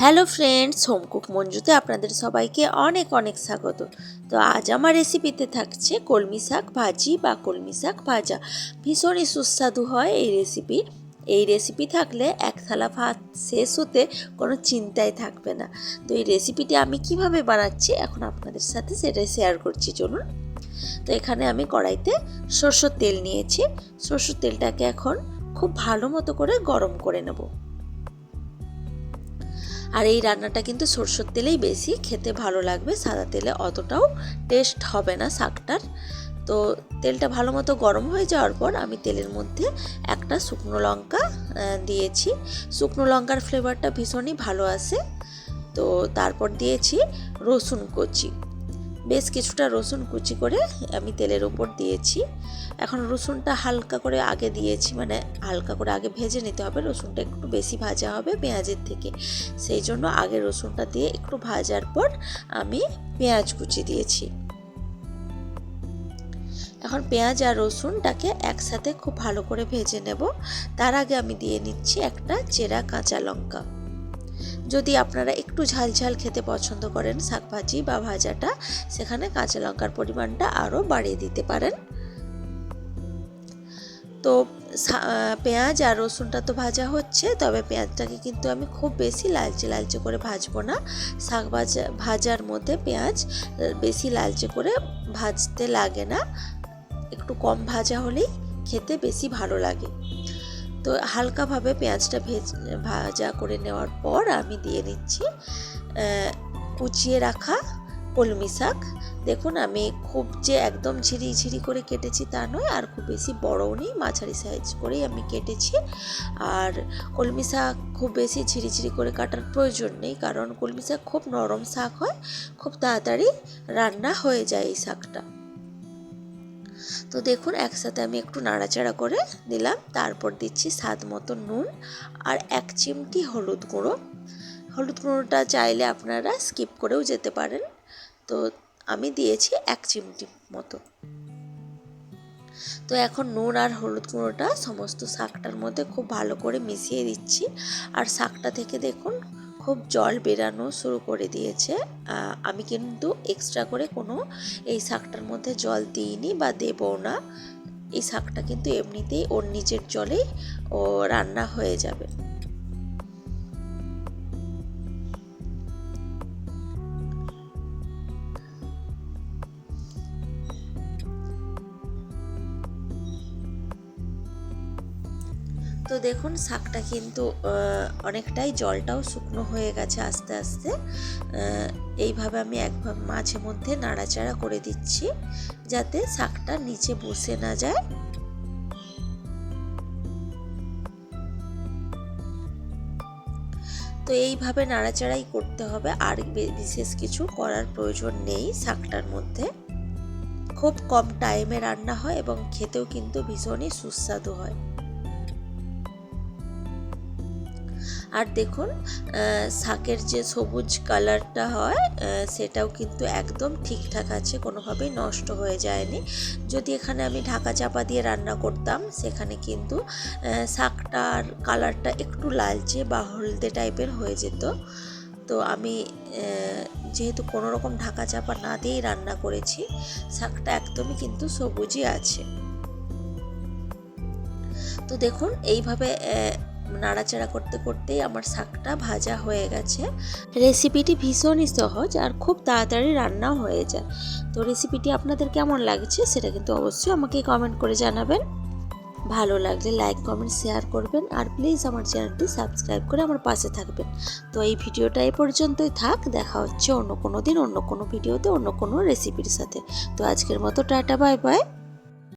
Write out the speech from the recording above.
Hello friends home cook মঞ্জুতে আপনাদের সবাইকে অনেক অনেক স্বাগত। তো আজ আমার রেসিপিতে থাকছে কলমি শাক ভাজি বা কলমি শাক ভাজা। ভীষণই সুস্বাদু হয় এই রেসিপি। এই রেসিপি থাকলে এক থালা ভাত শেষ হতে কোনো চিন্তাই থাকবে না। তো এই রেসিপিটি আমি কীভাবে বানাচ্ছি এখন আপনাদের সাথে সেটাই শেয়ার করছি, চলুন। তো এখানে আমি কড়াইতে সরষের তেল নিয়েছি। সরষের তেলটাকে এখন খুব ভালো মতো করে গরম করে নেব। আর এই রান্নাটা কিন্তু সরষের তেলেই বেশি, খেতে ভালো লাগবে। সাদা তেলে অতটাও টেস্ট হবে না শাকটার। তো তেলটা ভালো মতো গরম হয়ে যাওয়ার পর আমি তেলের মধ্যে একটা শুকনো লঙ্কা দিয়েছি। শুকনো লঙ্কার ফ্লেভারটা ভীষণই ভালো আসে। তো তারপর দিয়েছি রসুন কচি। বেশ কিছুটা রসুন কুচি করে আমি তেলের ওপর দিয়েছি। এখন রসুনটা হালকা করে আগে দিয়েছি মানে হালকা করে আগে ভেজে নিতে হবে। রসুনটা একটু বেশি ভাজা হবে পেঁয়াজের থেকে। সেই জন্য আগে রসুনটা দিয়ে একটু ভাজার পর আমি পেঁয়াজ কুচি দিয়েছি। এখন পেঁয়াজ আর রসুনটাকে একসাথে খুব ভালো করে ভেজে নেব। তার আগে আমি দিয়ে নিচ্ছি একটা চেরা কাঁচা লঙ্কা। যদি আপনারা একটু ঝাল ঝাল খেতে পছন্দ করেন শাকভাজি বা ভাজাটা, সেখানে কাঁচা লঙ্কার পরিমাণটা আরও বাড়িয়ে দিতে পারেন। তো পেঁয়াজ আর রসুনটা তো ভাজা হচ্ছে, তবে পেঁয়াজটাকে কিন্তু আমি খুব বেশি লালচে লালচে করে ভাজবো না। শাক ভাজা ভাজার মধ্যে পেঁয়াজ বেশি লালচে করে ভাজতে লাগে না। একটু কম ভাজা হলেই খেতে বেশি ভালো লাগে। তো হালকাভাবে পেঁয়াজটা ভেজ, ভাজা করে নেওয়ার পর আমি দিয়ে নিচ্ছি কুচিয়ে রাখা কলমি শাক। দেখুন, আমি খুব যে একদম ঝিরি ঝিরি করে কেটেছি তা নয়, আর খুব বেশি বড়ও নেই, মাঝারি সাইজ করেই আমি কেটেছি। আর কলমি শাক খুব বেশি ঝিরি ঝিরি করে কাটার প্রয়োজন নেই, কারণ কলমি শাক খুব নরম শাক হয়, খুব তাড়াতাড়ি রান্না হয়ে যায় এই শাকটা। তো দেখুন, একসাথে আমি একটু নাড়াচাড়া করে দিলাম তারপর দিচ্ছি স্বাদ মতো নুন আর এক চিমটি হলুদ গুঁড়ো। হলুদ গুঁড়োটা চাইলে আপনারা স্কিপ করেও যেতে পারেন। তো আমি দিয়েছি এক চিমটি মতো। তো এখন নুন আর হলুদ গুঁড়োটা সমস্ত শাকটার মধ্যে খুব ভালো করে মিশিয়ে দিচ্ছি। আর শাকটা থেকে দেখুন খুব জল বেরানো শুরু করে দিয়েছে। আমি কিন্তু এক্সট্রা করে কোনো এই শাকটার মধ্যে জল দিইনি বা দেবও না। এই শাকটা কিন্তু এমনিতেই ওর নিজের জলেই ও রান্না হয়ে যাবে। তো দেখুন, শাকটা কিন্তু অনেকটাই জলটাও শুকনো হয়ে গেছে আস্তে আস্তে। এইভাবে আমি একভাবে মাঝে মধ্যে নাড়াচাড়া করে দিচ্ছি যাতে শাকটা নিচে বসে না যায়। তো এইভাবে নাড়াচাড়াই করতে হবে, আর বিশেষ কিছু করার প্রয়োজন নেই শাকটার মধ্যে। খুব কম টাইমে রান্না হয় এবং খেতেও কিন্তু ভীষণই সুস্বাদু হয়। আর দেখুন শাকের যে সবুজ কালারটা হয় সেটাও কিন্তু একদম ঠিকঠাক আছে, কোনোভাবেই নষ্ট হয়ে যায়নি। যদি এখানে আমি ঢাকা চাপা দিয়ে রান্না করতাম, সেখানে কিন্তু শাকটার কালারটা একটু লালচে বা হলদে টাইপের হয়ে যেত। তো আমি যেহেতু কোনো রকম ঢাকা চাপা না দিয়েই রান্না করেছি, শাকটা একদমই কিন্তু সবুজই আছে। তো দেখুন, এইভাবে নাড়াচাড়া করতে করতেই আমার শাকটা ভাজা হয়ে গেছে। রেসিপিটি ভীষণই সহজ আর খুব তাড়াতাড়ি রান্নাও হয়ে যায়। তো রেসিপিটি আপনাদের কেমন লাগছে সেটা কিন্তু অবশ্যই আমাকে কমেন্ট করে জানাবেন। ভালো লাগলে লাইক কমেন্ট শেয়ার করবেন আর প্লিজ আমার চ্যানেলটি সাবস্ক্রাইব করে আমার পাশে থাকবেন। তো এই ভিডিওটা এ পর্যন্তই থাক, দেখা হচ্ছে অন্য কোনো দিন অন্য কোনো ভিডিওতে অন্য কোনো রেসিপির সাথে। তো আজকের মতো টাটা বাই বাই